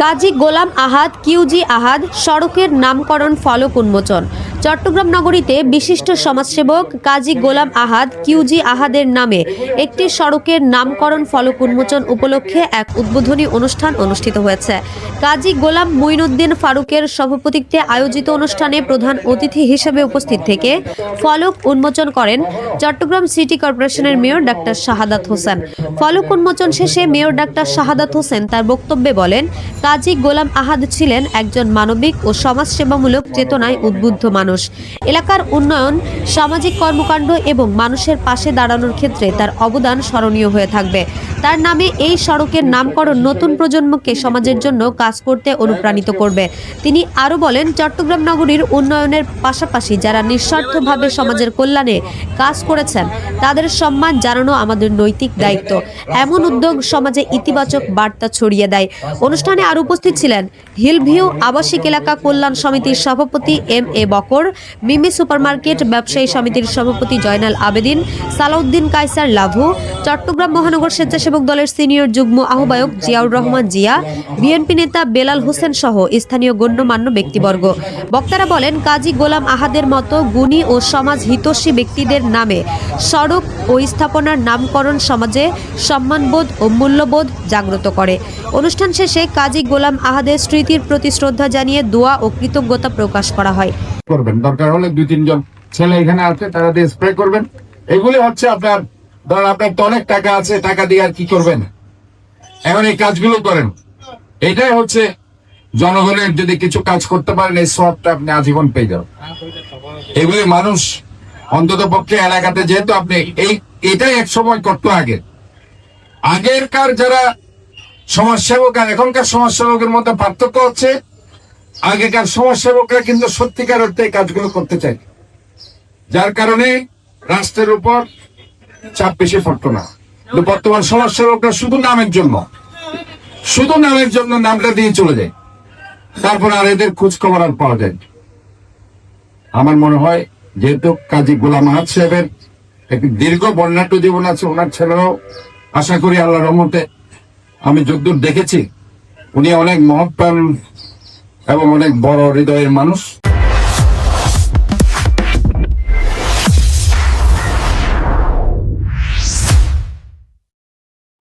কাজী গোলাম আহাদ কিউজি আহাদ সড়কের নামকরণ ফলক উন্মোচন। চট্টগ্রাম নগরীতে বিশিষ্ট সমাজসেবক কাজী গোলাম আহাদ কিউজি আহাদের নামে একটি সড়কের নামকরণ ফলক উন্মোচন উপলক্ষে এক উদ্বোধনী অনুষ্ঠান অনুষ্ঠিত হয়েছে। কাজী গোলাম মুইনুদ্দিন ফারুকের সভাপতিত্বে আয়োজিত অনুষ্ঠানে প্রধান অতিথি হিসেবে উপস্থিত থেকে ফলক উন্মোচন করেন চট্টগ্রাম সিটি কর্পোরেশনের মেয়র ডাক্তার শাহাদাত হোসেন। ফলক উন্মোচন শেষে মেয়র ডাক্তার শাহাদাত হোসেন তার বক্তব্যে বলেন, কাজী গোলাম আহাদ ছিলেন একজন মানবিক ও সমাজসেবামূলক চেতনায় উদ্বুদ্ধ মানুষ এলাকার উন্নয়ন, সামাজিক কর্মকাণ্ড এবং মানুষের পাশে দাঁড়ানোর ক্ষেত্রে তার অবদান স্মরণীয় হয়ে থাকবে। তার নামে এই সড়কের নামকরণ নতুন প্রজন্মকে সমাজের জন্য কাজ করতে অনুপ্রাণিত করবে। তিনি আরও বলেন, চট্টগ্রাম নগরীর উন্নয়নের পাশাপাশি যারা নিঃস্বার্থভাবে সমাজের কল্যাণে কাজ করেছেন, তাদের সম্মান জানানো আমাদের নৈতিক দায়িত্ব। এমন উদ্যোগ সমাজে ইতিবাচক বার্তা ছড়িয়ে দেয়। অনুষ্ঠানে আর উপস্থিত ছিলেন, হিলভিউ আবাসিক এলাকা কল্যাণ সমিতির সভাপতি M A Bakar. Mimi supermarket ব্যবসায়ী সমিতির সভাপতি জয়নাল আবেদিন, সালাউদ্দিন কায়সার লাভু, চট্টগ্রাম মহানগর স্বেচ্ছাসেবক দলের সিনিয়র যুগ্ম আহ্বায়ক জিয়াউর রহমান জিয়া, বিএনপি নেতা বেলাল হোসেন সহ স্থানীয় গণ্যমান্য ব্যক্তিবর্গ। বক্তারা বলেন, কাজী গোলাম আহাদের মতো গুণী ও সমাজ হিতৈষী ব্যক্তিদের নামে সড়ক ও স্থাপনার নামকরণ সমাজে সম্মানবোধ ও মূল্যবোধ জাগ্রত করে। অনুষ্ঠান শেষে কাজী গোলাম আহাদের স্মৃতির প্রতি শ্রদ্ধা জানিয়ে দোয়া ও কৃতজ্ঞতা প্রকাশ করা হয়। করবেন। দরকার হলে দুই, তিনজন ছেলে এখানে আছে, তারা দিয়ে স্প্রে করবেন। এগুলি হচ্ছে আপনার, ধরেন আপনার তো অনেক টাকা আছে, টাকা দিয়ে আর কি করবেন? এখন এই কাজগুলো করেন। এটাই হচ্ছে জনগণের যদি কিছু কাজ করতে পারেন, এই সবটা আপনি আজীবন পেয়ে যাবেন। এগুলি মানুষ অন্তত পক্ষে এলাকাতে যেহেতু আপনি এই, এটাই এক সময় করতো আগে। আগেরকার যারা সমাজসেবক আর এখনকার সমাজসেবকের মধ্যে পার্থক্য হচ্ছে আগেকার সমাজসেবকরা কিন্তু সত্যিকার অর্থে কাজগুলো করতে চায় যার কারণে রাষ্ট্রের উপর চাপ বেশি পড়তো না। বর্তমান সমাজসেবকরা শুধু নামের জন্য, শুধু নামের জন্য নামটা দিয়ে চলে যায়। তারপর আর এদের খোঁজ খবর আর পাওয়া যায় আমার মনে হয়, যেহেতু কাজী গোলাম আহাদ সাহেবের একটি দীর্ঘ বর্ণাঢ্য জীবন আছে, ওনার ছেলেরাও আশা করি আল্লাহ রহমতে আমি যদ্দূর দেখেছি, উনি অনেক মহৎ প্রাণ এবং অনেক বড় হৃদয়ের মানুষ।